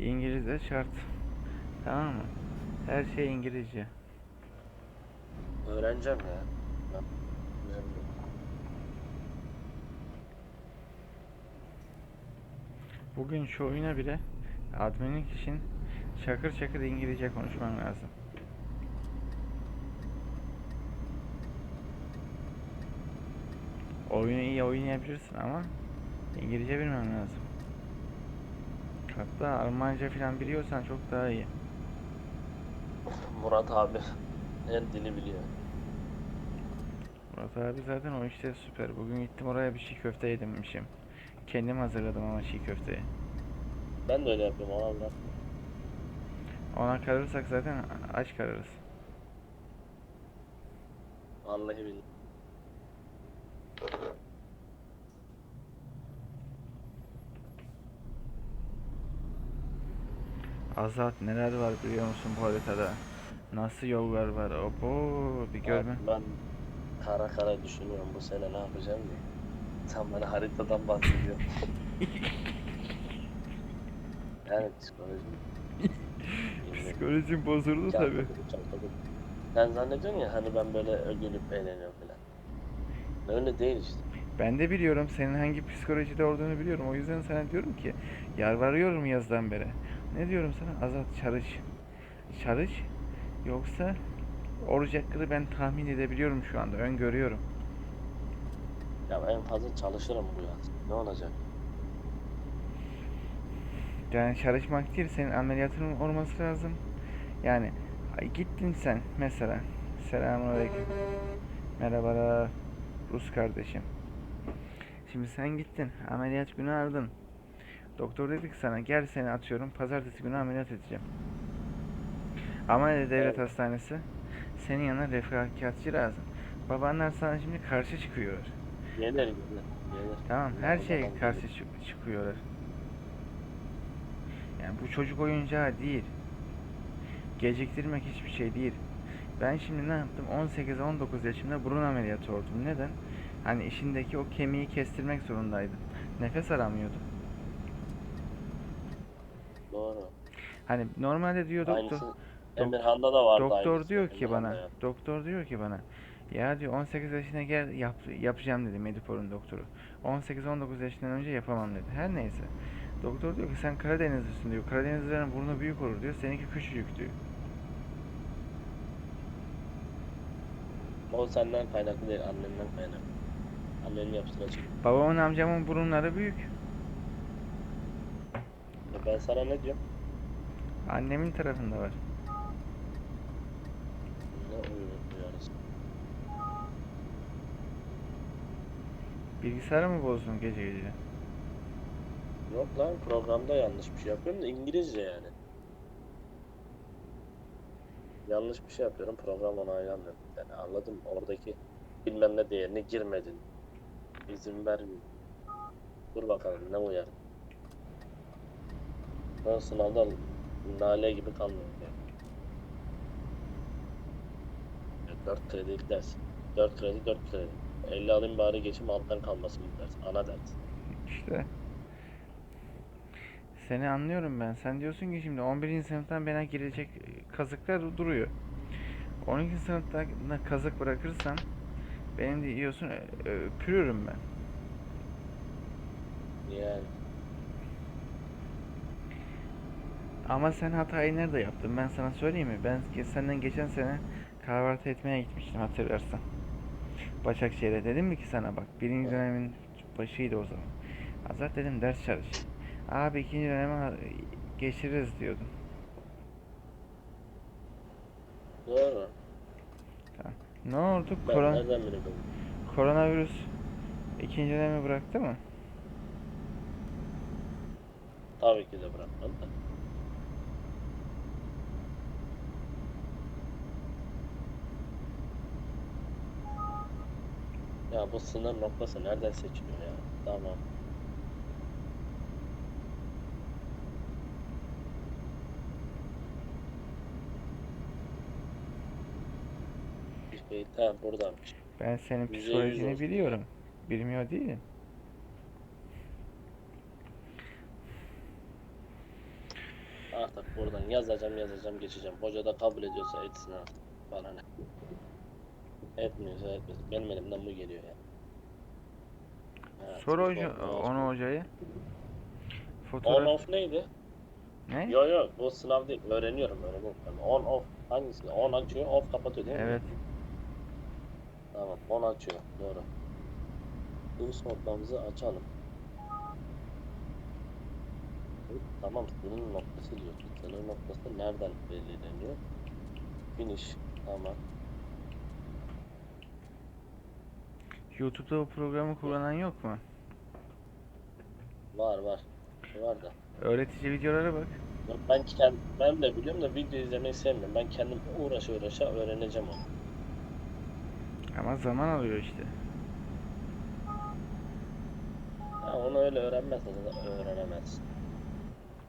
İngilizce şart. Tamam mı? Her şey İngilizce. Öğreneceğim ya. Ben. Bugün şu oyuna bile adminlik için çakır çakır İngilizce konuşman lazım. Oyunu iyi oynayabilirsin ama İngilizce bilmen lazım. Hatta Almanca falan biliyorsan çok daha iyi. Murat abi her dili biliyor. Murat abi zaten o işte süper. Bugün gittim oraya bir çiğ köfte yedirmişim. Kendim hazırladım ama çiğ köfteyi. Ben de öyle yapıyorum ama Allah. Ona kalırsak zaten aç kalırız. Vallahi billahi. Azat neler var biliyor musun bu haritada? Nasıl yollar var? Opo bir görme. Abi Ben kara kara düşünüyorum bu sene ne yapacağım diye. Sen bana haritadan bahsediyorsun. yani psikolojim. Psikolojim bozuldu tabi. Sen zannediyorsun ya hani ben böyle gülüp eğleniyorum falan. Öyle değil işte. Ben de biliyorum senin hangi psikolojide olduğunu biliyorum. O yüzden sana diyorum ki yalvarıyorum yazdan beri. Ne diyorum sana? Azat çalış. Çalış. Yoksa olacakları ben tahmin edebiliyorum şu anda. Öngörüyorum. Ya en fazla çalışırım bu yaz. Ne olacak? Yani çalışmak değil, senin ameliyatının olması lazım. Yani gittin sen mesela. Selamünaleyküm. Merhabalar Rus kardeşim. Şimdi sen gittin, ameliyat günü aldın. Doktor dedi ki sana gel seni atıyorum pazartesi günü ameliyat edeceğim. Ama dedi devlet hastanesi senin yanına refakatçi lazım. Babanlar sana şimdi karşı çıkıyor. Gelir gelir. Gelir. Tamam her şey adam karşı çık- çıkıyorlar. Yani bu çocuk oyuncağı değil. Geciktirmek hiçbir şey değil. Ben şimdi ne yaptım? 18-19 yaşımda burun ameliyatı oldum. Neden? Hani işindeki o kemiği kestirmek zorundaydım. Nefes alamıyordum. Doğru. Hani normalde diyor doktor, Aynısı Emirhan'da da vardı doktor aynısı. diyor ki bana, yaptı. doktor diyor ki bana, ya diyor 18 yaşına gel yap, yapacağım dedi Medipor'un doktoru. 18-19 yaşından önce yapamam dedi. Her neyse. Doktor diyor ki sen Karadenizlisin diyor. Karadenizlilerin burnu büyük olur diyor. Seninki küçücük diyor. O senden kaynaklı değil, annenden kaynaklı. Annenin yaptıracak. Babamın amcamın burunları büyük. Ya Ben sana ne diyorum? Annemin tarafında var. Ne uyuyoruz? Bilgisayarı mı bozdun gece gece? Yok lan programda yanlış bir şey yapıyorum da İngilizce yani. Yanlış bir şey yapıyorum program onaylamıyor. Yani anladım oradaki bilmem ne değerini girmedin. İzin vermiyor. Dur bakalım ne uyar. Ben sınavda nale gibi kalmıyorum yani. Ya 4 kredilik ders. 4 kredi 4 kredi. 50 alayım bari geçim alttan kalmasın bu ders. Ana ders. İşte. Seni anlıyorum ben. Sen diyorsun ki şimdi 11. sınıftan bana girecek kazıklar duruyor. 12. sınıfta kazık bırakırsan benim diyorsun ö- öpürürüm ben. Yani. Ama sen hatayı nerede yaptın? Ben sana söyleyeyim mi? Ben senden geçen sene kahvaltı etmeye gitmiştim hatırlarsan. Başakşehir'e dedim mi ki sana bak birinci dönemin başıydı o zaman. Azat dedim ders çalış. Abi ikinci döneme geçiririz diyordun. Doğru. Ne oldu? Ben Koron nereden koronavirüs ikinci dönemi bıraktı mı? Tabii ki de bırakmam Ya bu sınır noktası nereden seçiliyor ya? Tamam. Bir şey tamam buradanmış. Ben senin Yüzde yüz psikolojini olsun. biliyorum. Bilmiyor değilim. Artık buradan yazacağım yazacağım geçeceğim. Hoca da kabul ediyorsa etsin artık. Bana ne. Etmiyorsa etmesin. Benim elimden bu geliyor ya. Evet, Sor on- hoca, on onu hocayı. On Fotoğraf off neydi? ne? Yo yo bu sınav değil. Öğreniyorum öğreniyorum. Yani on off hangisi? On açıyor, off kapatıyor değil mi? Evet. Tamam, on açıyor. Doğru. Durs notlarımızı açalım. Tamam, sınır noktası diyor. Sınır noktası nereden belirleniyor? Finish. Tamam. YouTube'da bu programı kullanan yok mu? Var var. Var da. Öğretici videolara bak. Ben kendim, ben de biliyorum da video izlemeyi sevmiyorum. Ben kendim uğraşa uğraşa öğreneceğim onu. Ama zaman alıyor işte. Ha, onu öyle öğrenmezsen zaten öğrenemezsin.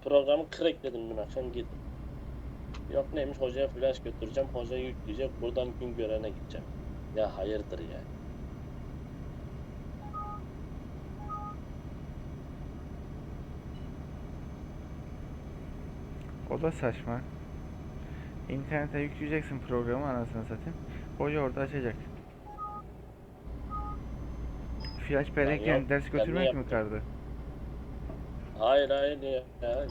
Programı crackledim dün akşam gittim. Yok neymiş hocaya flash götüreceğim, hoca yükleyecek, buradan gün görene gideceğim. Ya hayırdır ya. O da saçma. İnternete yükleyeceksin programı anasını satayım. Hoca orada açacak. Flash bellekken yok, ders götürmek mi kaldı? Hayır hayır ya,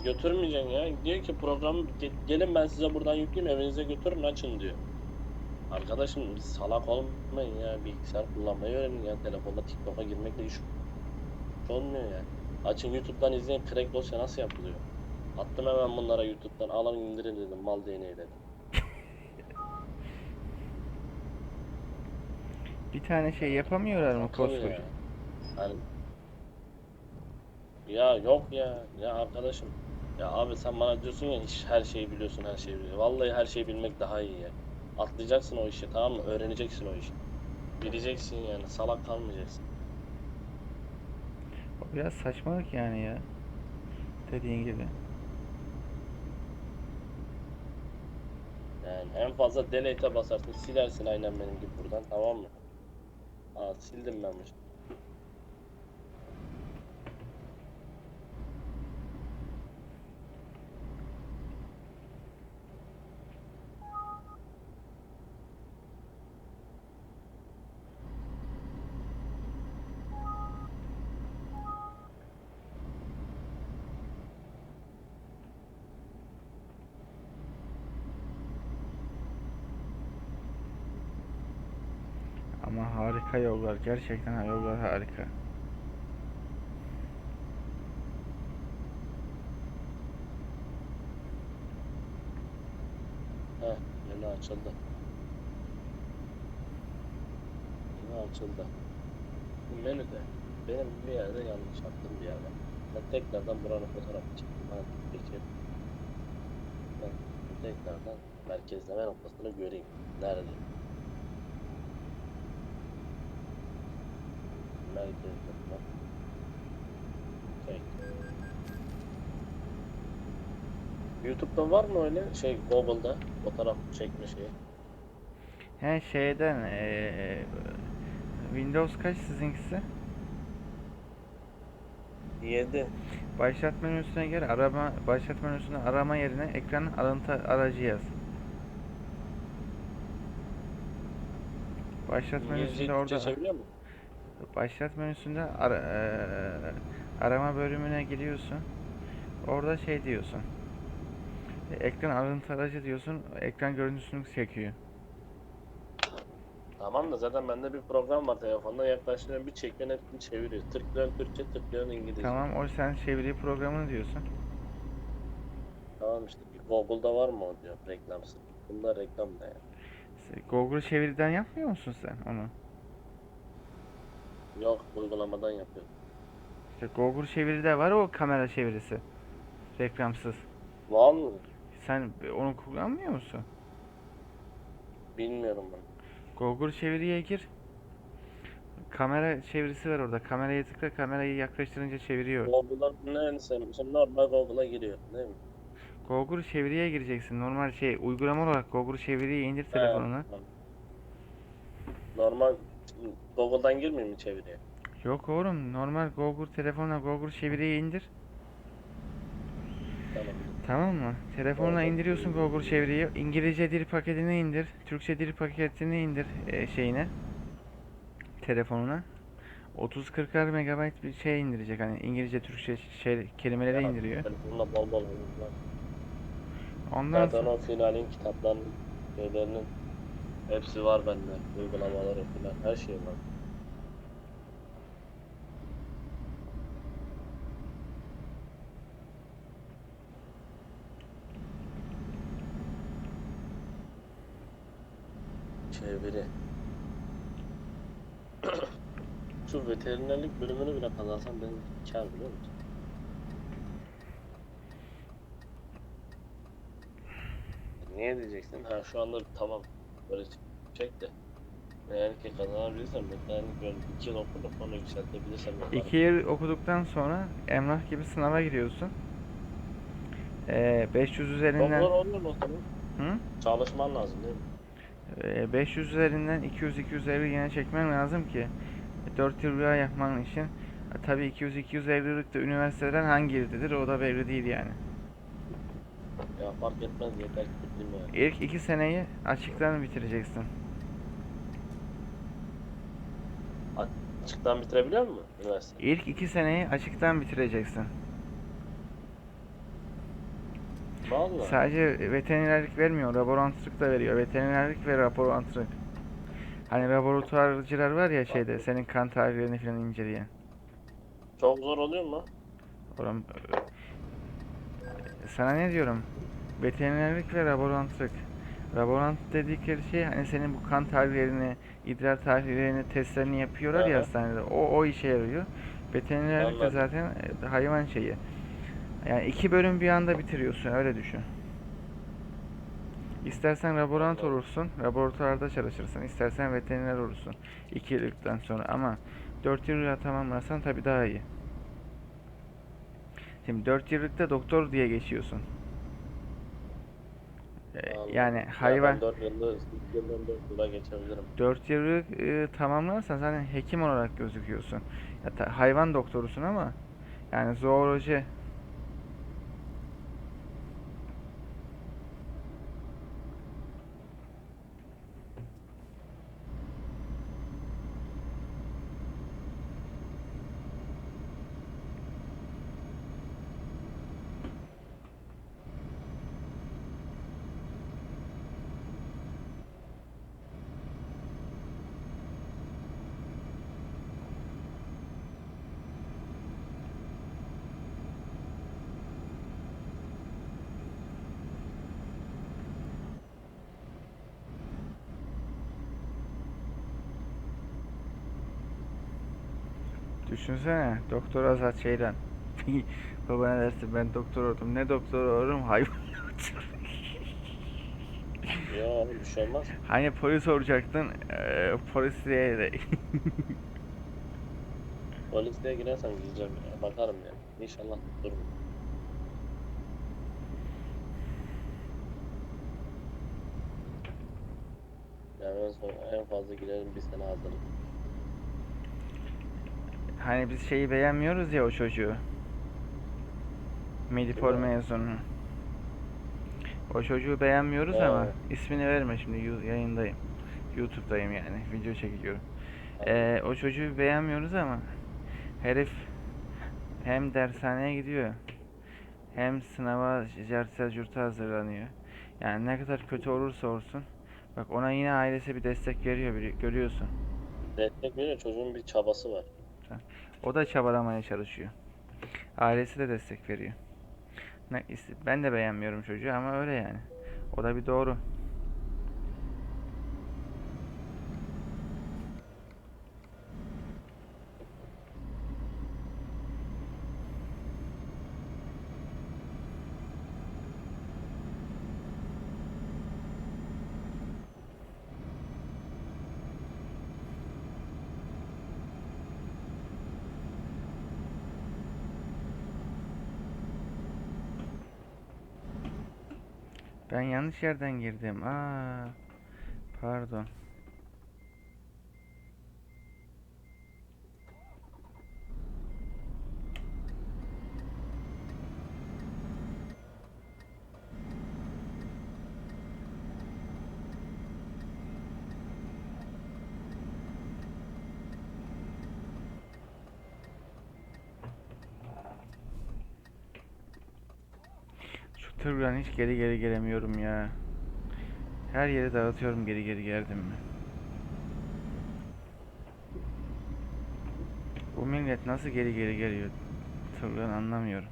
götürmeyeceksin ya. Diyor ki program ge- gelin ben size buradan yükleyeyim evinize götürün açın diyor. Arkadaşım salak olmayın ya bilgisayar kullanmayı öğrenin ya telefonda TikTok'a girmekle iş olmuyor ya. Açın YouTube'dan izleyin crack dosya nasıl yapılıyor. Attım hemen bunlara YouTube'dan alın indirin dedim mal değneği dedim. Bir tane şey yapamıyorlar mı Akıl ya. koskoca? Yani ya yok ya ya arkadaşım ya abi sen bana diyorsun ya hiç her şeyi biliyorsun her şeyi biliyorsun. Vallahi her şeyi bilmek daha iyi ya. Atlayacaksın o işi tamam mı? Öğreneceksin o işi. Bileceksin yani salak kalmayacaksın. O biraz saçmalık yani ya. Dediğin gibi. Yani en fazla delete'e basarsın silersin aynen benim gibi buradan tamam mı? Aa sildim ben bunu. Ama harika yollar. Gerçekten yollar harika. Heh menü açıldı. Menü açıldı. Bu menüde benim bir yerde yanlış yaptığım bir yer var. Ben tekrardan buranın fotoğrafını çektim. Ha, peki. Ben tekrardan merkezleme noktasını göreyim. Nerede? Merkezleme. Şey. YouTube'da var mı öyle şey Google'da fotoğraf çekme şeyi? He şeyden eee, Windows kaç sizinkisi? 7. Başlat menüsüne gel. Arama başlat menüsüne arama yerine ekran alıntı aracı yaz. Başlat menüsünde orada çekebiliyor mu? Başlat menüsünde ara- eee, arama bölümüne giriyorsun. Orada şey diyorsun. E, Ekran alıntı aracı diyorsun. Ekran görüntüsünü çekiyor. Tamam da zaten bende bir program var telefonda yaklaştırıyorum bir çekiyorsun hepsini çeviriyor. Tıklıyorsun Türkçe tıklıyorsun İngilizce. Tamam. Tamam o sen çeviri programını diyorsun. işte Google'da var mı o diyor reklamsız. Bunda reklam ne ya? Google çeviriden yapmıyor musun sen onu? Yok uygulamadan yapıyorum. İşte Google çeviride var o kamera çevirisi. Reklamsız. Var mı? Sen onu kullanmıyor musun? Bilmiyorum ben. Google çeviriye gir. Kamera çevirisi var orada. Kameraya tıkla, kamerayı yaklaştırınca çeviriyor. Google'da ne sevmişim normal Google'a giriyor değil mi? Google çeviriye gireceksin. Normal şey, uygulama olarak Google çeviriyi indir telefonuna. He. Normal Google'dan girmeyeyim mi çeviriye? Yok oğlum, normal Google telefonla Google çeviriyi indir. Tamam. Tamam mı? Telefonuna Tamam. indiriyorsun Google çeviriyi. İngilizce dil paketini indir. Türkçe dil paketini indir e, şeyine. Telefonuna. 30-40'ar megabayt bir şey indirecek hani İngilizce Türkçe şey kelimeleri Ya, indiriyor. Telefonla bol bol var. Ondan Zaten sonra o finalin kitaplarının şeylerinin hepsi var bende. Uygulamaları filan her şey var. Çeviri. Şu veterinerlik bölümünü bile kazansam benim kar biliyor musun? Niye diyeceksin? Ha şu anda tamam böyle çek de. Eğer ki kazanabilirsem veterinerlik bölümü 2 yıl okudum sonra yükseltebilirsem yaparım. iki yıl okuduktan sonra emlak gibi sınava giriyorsun. Ee, 500 üzerinden Doktor oluyor mu? Hı? Çalışman lazım değil mi? Ee, 500 üzerinden 200-250 yine çekmen lazım ki 4 yıl rüya yapman için. E, Tabii 200-250'lık da üniversiteden hangi ildedir o da belli değil yani. Ya fark etmez yeter ki bileyim yani. İlk 2 seneyi açıktan bitireceksin. Açıktan bitirebiliyor musun üniversite? İlk 2 seneyi açıktan bitireceksin. Vallahi. Sadece veterinerlik vermiyor, laborantlık da veriyor. Veterinerlik ve laborantlık. Hani laboratuvarcılar var ya şeyde, senin kan tahlillerini falan inceleyen. Çok zor oluyor mu? Oğlum, sana ne diyorum? Veterinerlik ve laborantlık. Laborant dedikleri şey hani senin bu kan tahlillerini, idrar tahlillerini, testlerini yapıyorlar ya Aha. hastanede. O o işe yarıyor. Veterinerlik de zaten e, hayvan şeyi. Yani iki bölüm bir anda bitiriyorsun öyle düşün. İstersen laborant olursun, laboratuvarda çalışırsın. İstersen veteriner olursun. iki yıllıktan sonra ama 4 yılı tamamlarsan tabii daha iyi. Şimdi 4 yıllıkta doktor diye geçiyorsun. Yani Ya hayvan Ben 4 yılda, 3 yıldan 4 yıla geçebilirim. 4 yıllık e, tamamlarsan zaten hekim olarak gözüküyorsun. Ya ta- hayvan doktorusun ama yani zooloji Düşünsene doktor Azat şeyden. Baba ne dersin ben doktor oldum. Ne doktor olurum? Hayvan oğlum bir şey olmaz. Hani polis olacaktın. eee polis diye de. Polisliğe girersen gireceğim ya. Bakarım ya. İnşallah durum. Yani en, son, en fazla girerim bir sene hazırlık. Hani biz şeyi beğenmiyoruz ya o çocuğu. Medipol mezunu. O çocuğu beğenmiyoruz Ha. ama ismini verme şimdi yayındayım. YouTube'dayım yani video çekiyorum. Ee, o çocuğu beğenmiyoruz ama herif hem dershaneye gidiyor hem sınava carta curta hazırlanıyor. Yani ne kadar kötü olursa olsun bak ona yine ailesi bir destek veriyor görüyorsun. Destek veriyor çocuğun bir çabası var. O da çabalamaya çalışıyor. Ailesi de destek veriyor. Ben de beğenmiyorum çocuğu ama öyle yani. O da bir doğru. Ben yanlış yerden girdim. Aa, pardon. Turgan hiç geri geri gelemiyorum ya. Her yeri dağıtıyorum geri geri geldim mi? Bu millet nasıl geri geri geliyor? Turgan anlamıyorum.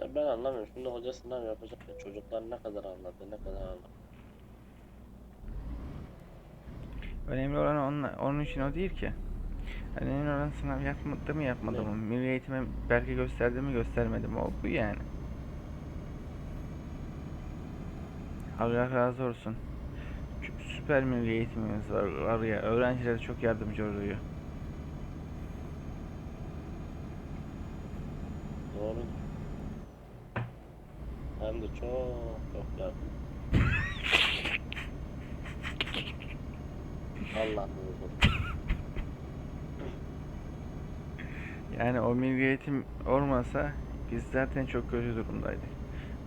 Ya ben anlamıyorum. Şimdi hoca sınav yapacak ya. Çocuklar ne kadar anladı, ne kadar anladı. Önemli olan onun, onun için o değil ki. Önemli olan sınav yapmadı mı yapmadı mı? Milli eğitime belki gösterdi mi göstermedi mi? O bu yani. Allah razı olsun. Süper milli eğitimimiz var, var ya. Öğrencilere çok yardımcı oluyor. Doğru. Hem de çok çok yardım. Allah razı Yani o milli eğitim olmasa biz zaten çok kötü durumdaydık.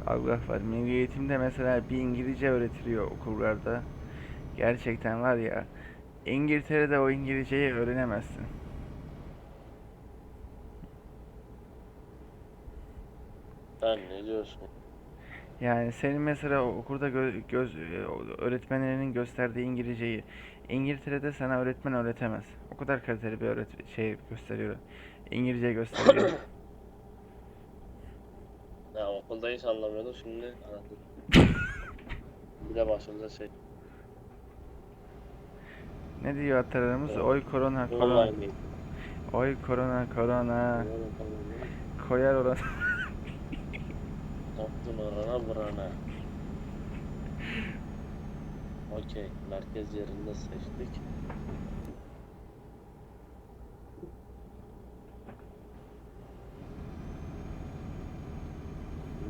Allah var. Milli eğitimde mesela bir İngilizce öğretiliyor okullarda. Gerçekten var ya. İngiltere'de o İngilizceyi öğrenemezsin. Sen ne diyorsun? Yani senin mesela okulda gö- göz e, öğretmenlerinin gösterdiği İngilizceyi İngiltere'de sana öğretmen öğretemez. O kadar kaliteli bir öğret şey gösteriyor. İngilizce gösteriyor. Ya okulda hiç anlamıyordum şimdi anladım. Bir de başımıza şey. Ne diyor atalarımız? Oy korona korona. Oy korona korona. Koyar oran. Taktın orana burana. Okey. Merkez yerinde seçtik.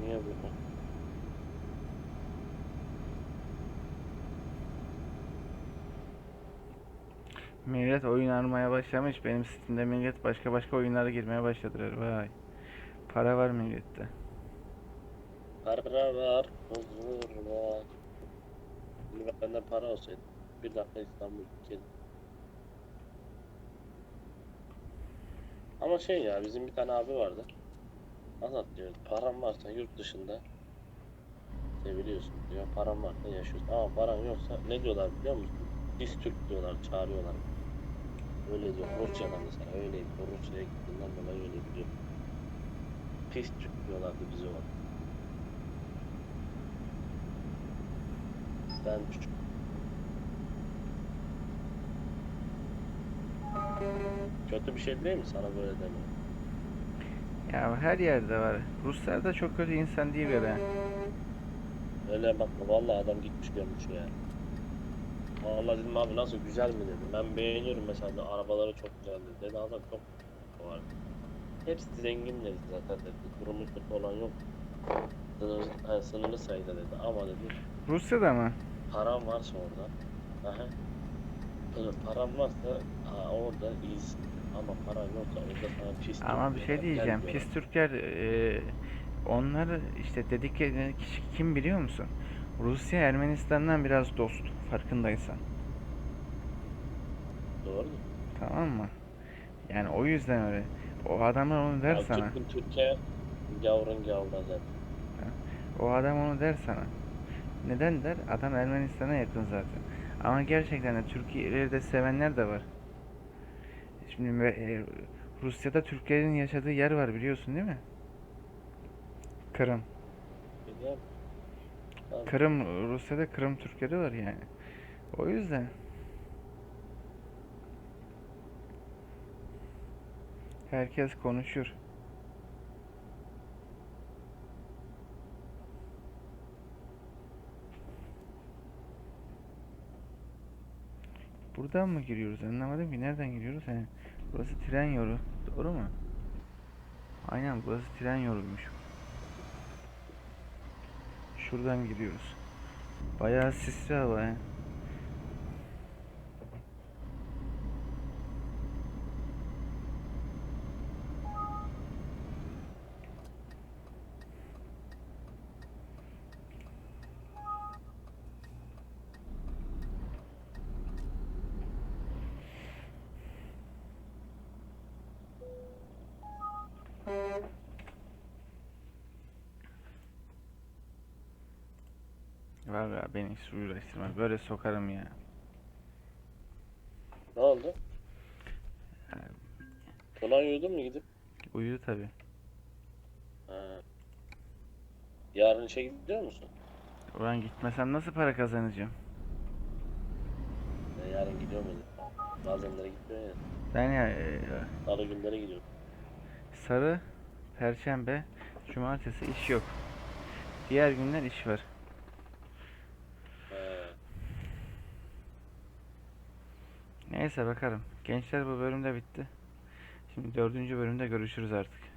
Niye bu? Millet oyun almaya başlamış. Benim sitemde millet başka başka oyunlara girmeye başladılar. Vay. Para var millette. Para var, huzur var. Bende para olsaydı. Bir dakika İstanbul ülkedim. Ama şey ya bizim bir tane abi vardı. Anlat diyor. Paran varsa yurt dışında seviliyorsun diyor. Paran varsa yaşıyorsun. Ama paran yoksa ne diyorlar biliyor musun? Biz Türk diyorlar, çağırıyorlar. Öyle diyor. Rusya'da mesela öyleydi. Rusya'ya gittiğinden dolayı öyle diyor. Pis diyorlardı bize o. Ben küçük. Kötü bir şey değil mi sana böyle demek? Ya her yerde var. Ruslar da çok kötü insan değil öyle. Öyle bakma vallahi adam gitmiş görmüş ya. Vallahi dedim abi nasıl güzel mi dedim. Ben beğeniyorum mesela arabaları çok güzel dedi. Dedi adam çok var. Hepsi zengin dedi zaten dedi. Durumu kötü olan yok. Sınır, yani sınırlı sayıda dedi ama dedi Rusya'da mı? param varsa orada. Aha. Param varsa ha, orada iyisin. Ama paran yoksa orada sana pis Ama bir şey diyeceğim. diyorlar. Pis Türkler e, onları işte dedikleri kişi kim biliyor musun? Rusya Ermenistan'dan biraz dost. Farkındaysan. Doğru mu? Tamam mı? Yani o yüzden öyle. O adamı onu der Ya sana. Türk'ün Türkiye yavrun gavda zaten. O adam onu der sana. Neden der? Adam Ermenistan'a yakın zaten. Ama gerçekten de Türkiye'leri de sevenler de var. Şimdi e, Rusya'da Türklerin yaşadığı yer var biliyorsun değil mi? Kırım. Biliyor musun? Tamam. Kırım, Rusya'da Kırım Türkleri var yani. O yüzden. Herkes konuşur. Buradan mı giriyoruz? Anlamadım ki. Nereden giriyoruz? He. Burası tren yolu. Doğru mu? Aynen burası tren yoluymuş. Şuradan gidiyoruz. Bayağı sisli hava he. Hiç uğraştırma. Böyle sokarım ya. Ne oldu? Tuna uyudun mu gidip? Uyudu tabi. Yarın işe gidiyor musun? Ulan gitmesem nasıl para kazanacağım? Ben yarın gidiyor mu? Bazenlere gitmiyor ya. Ben ya e, Salı günlere gidiyor. sarı, perşembe, cumartesi iş yok. Diğer günler iş var. Ha. Neyse bakalım. Gençler bu bölümde bitti. Şimdi dördüncü bölümde görüşürüz artık.